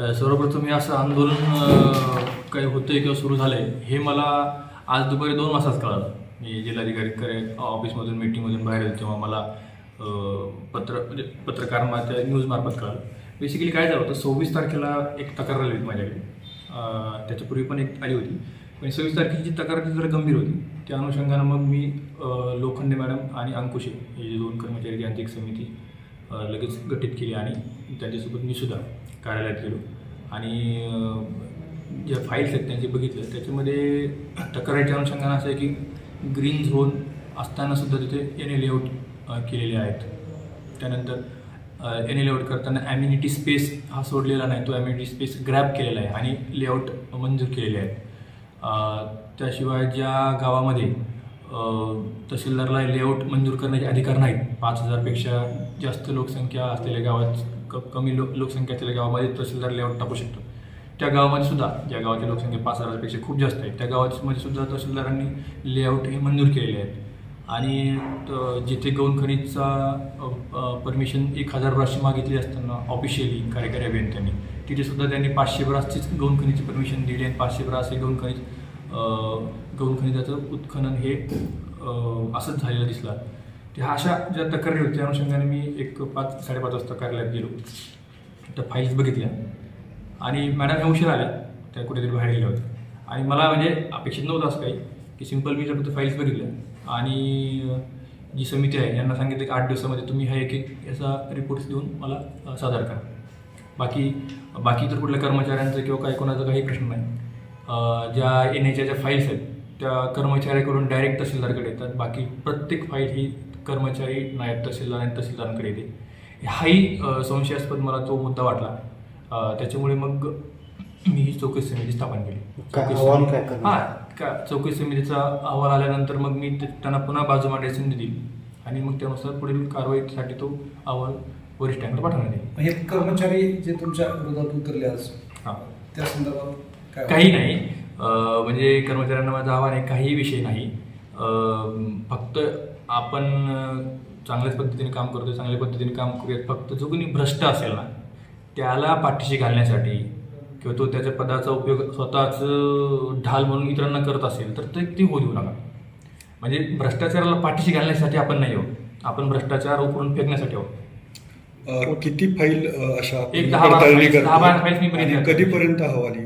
सर्वप्रथम हे असं आंदोलन काही होतंय किंवा सुरू झालंय हे मला आज दुपारी दोन वाजताच कळालं. मी जिल्हाधिकारी करे ऑफिसमधून मीटिंगमधून बाहेर येतो तेव्हा मला पत्र म्हणजे पत्रकार माझ्या न्यूजमार्फत कळालं. बेसिकली काय झालं होतं सव्वीस तारखेला एक तक्रार आली होती माझ्याकडे. त्याच्यापूर्वी पण एक आली होती. पण सव्वीस तारखेची जी तक्रार ती जरा गंभीर होती. त्या अनुषंगानं मग मी लोखंडे मॅडम आणि अंकुशे हे जे दोन कर्मचारी यांची एक समिती लगेच गठीत केली आणि त्यांच्यासोबत मी सुद्धा कार्यालयात गेलो. आणि ज्या फाईल्स आहेत त्यांचे बघितलं त्याच्यामध्ये तक्रारीच्या अनुषंगानं असं आहे की ग्रीन झोन असतानासुद्धा तिथे एन ए लेआउट केलेले आहेत. त्यानंतर एन ए लेआउट करताना ॲम्युनिटी स्पेस हा सोडलेला नाही तो ॲम्युनिटी स्पेस ग्रॅब केलेला आहे आणि लेआउट मंजूर केलेले आहेत. त्याशिवाय ज्या गावामध्ये तहसीलदारला लेआउट मंजूर करण्याचे अधिकार नाहीत. पाच हजारपेक्षा जास्त लोकसंख्या असलेल्या गावात क कमी लो लोकसंख्या असलेल्या गावामध्ये तहसीलदार लेआउट टाकू शकतो. त्या गावामध्ये सुद्धा ज्या गावाची लोकसंख्या पाच हजारपेक्षा खूप जास्त आहे त्या गावामध्ये सुद्धा तहसीलदारांनी लेआउट हे मंजूर केलेले आहेत. आणि जिथे गौण खनिजचा परमिशन एक हजार ब्रासची मागितली असताना ऑफिशियली कार्यकारी अभियंत्यांनी तिथे सुद्धा त्यांनी पाचशे ब्रासचीच गौण खनिजची परमिशन दिली आणि पाचशे ब्रास हे गौण खनिज अ, गौण खनिजाचं उत्खनन हे असंच झालेलं दिसला. ते अशा ज्या तक्रारी होत्या अनुषंगाने मी एक पाच साडेपाच वाजता कार्यालयात गेलो. त्या फाईल्स बघितल्या. आणि मॅडम ह्या उशीर आल्या. त्या कुठेतरी बाहेर गेल्या होत्या. आणि मला म्हणजे अपेक्षित नव्हतं असं काही. की सिंपल मी फक्त फाईल्स बघितल्या. आणि जी समिती आहे यांना सांगितलं की आठ दिवसामध्ये तुम्ही हा एक एक याचा रिपोर्ट्स देऊन मला सादर करा. बाकी बाकी तर कुठल्या कर्मचाऱ्यांचं किंवा काही कोणाचा काही प्रश्न नाही. ज्या एन एच्या ज्या फाईल्स आहेत त्या कर्मचाऱ्याकडून डायरेक्ट तहसीलदारकडे येतात. बाकी प्रत्येक फाईल ही कर्मचारी नायब तहसीलदार आणि तहसीलदारांकडे येते. हाही संशयास्पद मला तो मुद्दा वाटला. त्याच्यामुळे मग मी ही चौकशी समिती स्थापन केली? हा का चौकशी समितीचा अहवाल आल्यानंतर मग मी ते- त्यांना पुन्हा बाजू मांडायची संधी दिली. आणि मग त्यानुसार पुढील कारवाईसाठी तो अहवाल वरिष्ठांकडे पाठवण्यात येईल. हे कर्मचारी जे तुमच्या विरोधात उतरले आज हां. त्या संदर्भात काही नाही. म्हणजे कर्मचाऱ्यांना माझं आव्हान आहे काही विषय नाही. फक्त आपण चांगल्याच पद्धतीने काम करतोय चांगल्या पद्धतीने काम करूयात. फक्त जो कोणी भ्रष्ट असेल ना त्याला पाठीशी घालण्यासाठी किंवा तो त्याच्या पदाचा उपयोग स्वतःच ढाल म्हणून इतरांना करत असेल तर ते ती होऊ देऊ नका. म्हणजे भ्रष्टाचाराला पाठीशी घालण्यासाठी आपण नाही आहोत. आपण भ्रष्टाचार उकरून फेकण्यासाठी आहोत. किती फाईल अशा एक दहा बारा दहा करता बघितल्या. कधीपर्यंत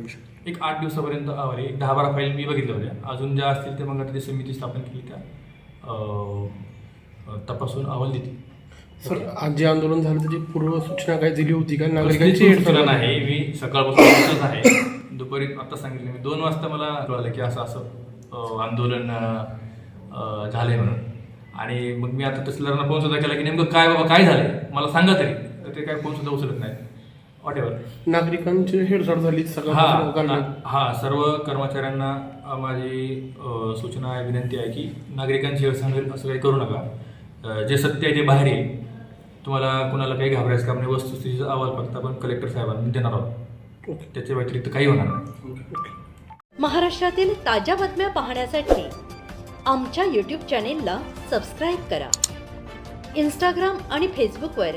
शकतो? एक आठ दिवसापर्यंत आहे. एक दहा बारा फाईल मी बघितल्या होत्या. अजून ज्या असतील ते मग आता ती समिती स्थापन केली त्या तपासून अहवाल देतील. सर आज जे आंदोलन झालं त्याची पूर्व सूचना काय दिली होती का? नागरिकांची सूचना झाली? नाही. मी सकाळपासून आहे. दुपारी आता सांगितलं मी. दोन वाजता मला कळलं की असं असं आंदोलन झालंय म्हणून. आणि मग मी आता तहसीलदारांना फोन सुद्धा केला की नेमकं काय बाबा काय झालंय? मला सांगा तरी. तर ते काय फोन सुद्धा उचलत नाही वॉट एव्हर नागरिकांची हेळसाड झाली हा. हा सर्व कर्मचाऱ्यांना माझी सूचना आहे विनंती आहे की नागरिकांची हेळसांड होईल असं काही करू नका. जे सत्य आहे ते बाहेर येईल. तुम्हाला कुणाला काही घाबरायचं काम नाही वस्तुस्थितीचा अहवाल फक्त आपण कलेक्टर साहेबांना देणार आहोत. त्याच्या व्यतिरिक्त काही होणार नाही. महाराष्ट्रातील ताज्या बातम्या पाहण्यासाठी आमच्या यूट्यूब चॅनेलला सबस्क्राईब करा. इंस्टाग्राम आणि फेसबुकवर